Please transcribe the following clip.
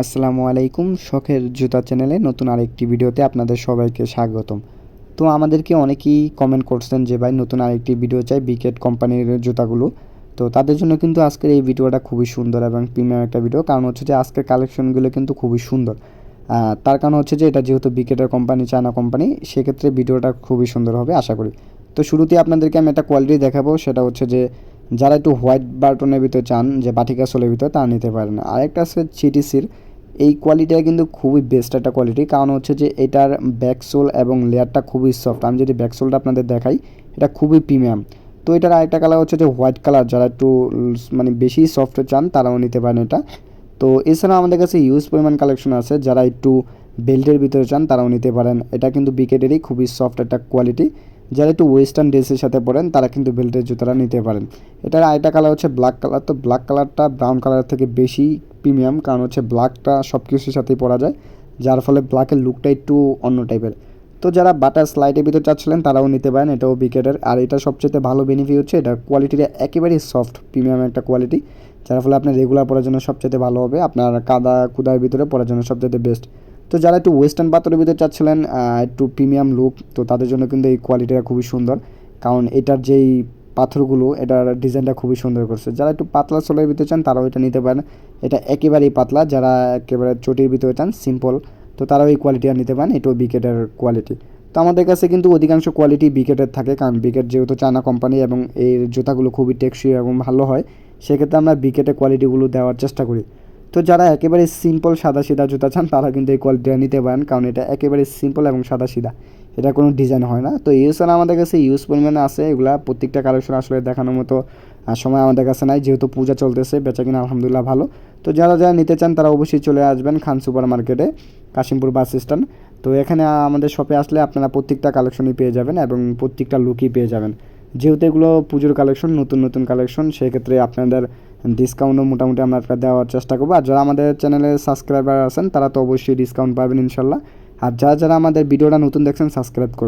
আসসালামু আলাইকুম শখের জুতা চ্যানেলে নতুন আরেকটি ভিডিওতে আপনাদের সবাইকে স্বাগতম। তো আমাদেরকে অনেকেই কমেন্ট করছেন যে, ভাই, নতুন আরেকটি ভিডিও চাই বিকেট কোম্পানির জুতাগুলো। তো তাদের জন্য কিন্তু আজকের এই ভিডিওটা খুবই সুন্দর এবং প্রিমিয়াম একটা ভিডিও। কারণ হচ্ছে যে, আজকের কালেকশনগুলো কিন্তু খুবই সুন্দর। তার কারণ হচ্ছে যে, এটা যেহেতু বিকেটের কোম্পানি চায়না কোম্পানি সেক্ষেত্রে ভিডিওটা খুবই সুন্দর হবে, আশা করি। তো শুরুতেই আপনাদেরকে আমি একটা কোয়ালিটি দেখাবো। সেটা হচ্ছে যে যারা একটু হোয়াইট বাটনের ভিতরে চান, যে বাটিকা সোলের ভিতরে তা নিতে পারেন। আরেকটা আছে চিটিসির এই কোয়ালিটিটা কিন্তু খুবই বেস্ট একটা কোয়ালিটি কারণ হচ্ছে যে এটার ব্যাকসোল এবং লেয়ারটা খুবই সফট আমি যদি ব্যাকসোলটা আপনাদের দেখাই, এটা খুবই প্রিমিয়াম তো এটার আরেকটা কালার হচ্ছে যে হোয়াইট কালার যারা একটু মানে বেশি সফট চান, তারাও নিতে পারেন এটা। তো এছাড়া আমাদের কাছে ইউজ পরিমাণ কালেকশন আছে, যারা একটু বেল্টের ভিতরে চান, তারাও নিতে পারেন। এটা কিন্তু বিকেটেরই খুবই সফট একটা কোয়ালিটি যারা একটু ওয়েস্টার্ন ড্রেসের সাথে পরেন, তারা কিন্তু বেল্টের জুতাটা নিতে পারেন। এটার আরেকটা কালার হচ্ছে ব্ল্যাক কালার তো ব্ল্যাক কালারটা ব্রাউন কালার থেকে বেশি প্রিমিয়াম কারণ হচ্ছে ব্ল্যাকটা সব কিছুর সাথেই পরা যায়। যার ফলে ব্ল্যাকের লুকটা একটু অন্য টাইপের তো যারা বাটার স্লাইডের ভিতর চাচ্ছিলেন, তারাও নিতে পারেন, এটাও বিকেটের আর এটা সবচেয়ে ভালো বেনিফিট হচ্ছে, এটার কোয়ালিটিটা একেবারেই সফট প্রিমিয়াম একটা কোয়ালিটি যার ফলে আপনার রেগুলার পরার জন্য সবচেয়ে ভালো হবে। আপনার কাদা কুদার ভিতরে পরার জন্য সবচেয়ে বেস্ট তো যারা একটু ওয়েস্টার্ন পাথরের ভিতরে চাচ্ছিলেন একটু প্রিমিয়াম লুক তো তাদের জন্য কিন্তু এই কোয়ালিটিটা খুবই সুন্দর। কারণ এটার যেই পাথরগুলো, এটার ডিজাইনটা খুবই সুন্দর করছে। যারা একটু পাতলা সোলের ভিতরে চান, তারাও এটা নিতে পারেন। এটা একেবারেই পাতলা, যারা একেবারে চটির ভিতরে চান সিম্পল তো তারাও এই কোয়ালিটিটা নিতে পারেন। এটাও বিকেটের কোয়ালিটি তো আমাদের কাছে কিন্তু অধিকাংশ কোয়ালিটি বিকেটের থাকে, কারণ বিকেট যেহেতু চায়না কোম্পানি এবং এই জুতাগুলো খুবই টেকসই এবং ভালো হয়, সেক্ষেত্রে আমরা বিকেটের কোয়ালিটিগুলো দেওয়ার চেষ্টা করি। তো যারা একেবারে সিম্পল সাদা সিধা জুতা চান, তারা কিন্তু এই কোয়ালিটিটা নিতে পারেন, কারণ এটা একেবারে সিম্পল এবং সাদা সিধা। এটা কোনো ডিজাইন হয় না। তো এছাড়া আমাদের কাছে ইউজ পরিমাণে আছে, এগুলা প্রত্যেকটা কালেকশন আসলে দেখানোর মতো সময় আমাদের কাছে নাই, যেহেতু পূজা চলতেছে বেচা কিনা আলহামদুলিল্লাহ ভালো। তো যারা যারা নিতে চান, তারা অবশ্যই চলে আসবেন খান সুপার মার্কেটে কাশিমপুর বাস স্ট্যান্ড। তো এখানে আমাদের শপে আসলে আপনারা প্রত্যেকটা কালেকশনই পেয়ে যাবেন এবং প্রত্যেকটা লুকই পেয়ে যাবেন। যেহেতু এগুলো পুজোর কালেকশন নতুন নতুন কালেকশন সেক্ষেত্রে আপনাদের ডিসকাউন্টও মোটামুটি আমরা দেওয়ার চেষ্টা করব। আর যারা আমাদের চ্যানেলে সাবস্ক্রাইবার আছেন, তারা তো অবশ্যই ডিসকাউন্ট পাবেন ইনশাল্লাহ। আর যারা যারা আমাদের ভিডিওটা নতুন দেখছেন সাবস্ক্রাইব করবেন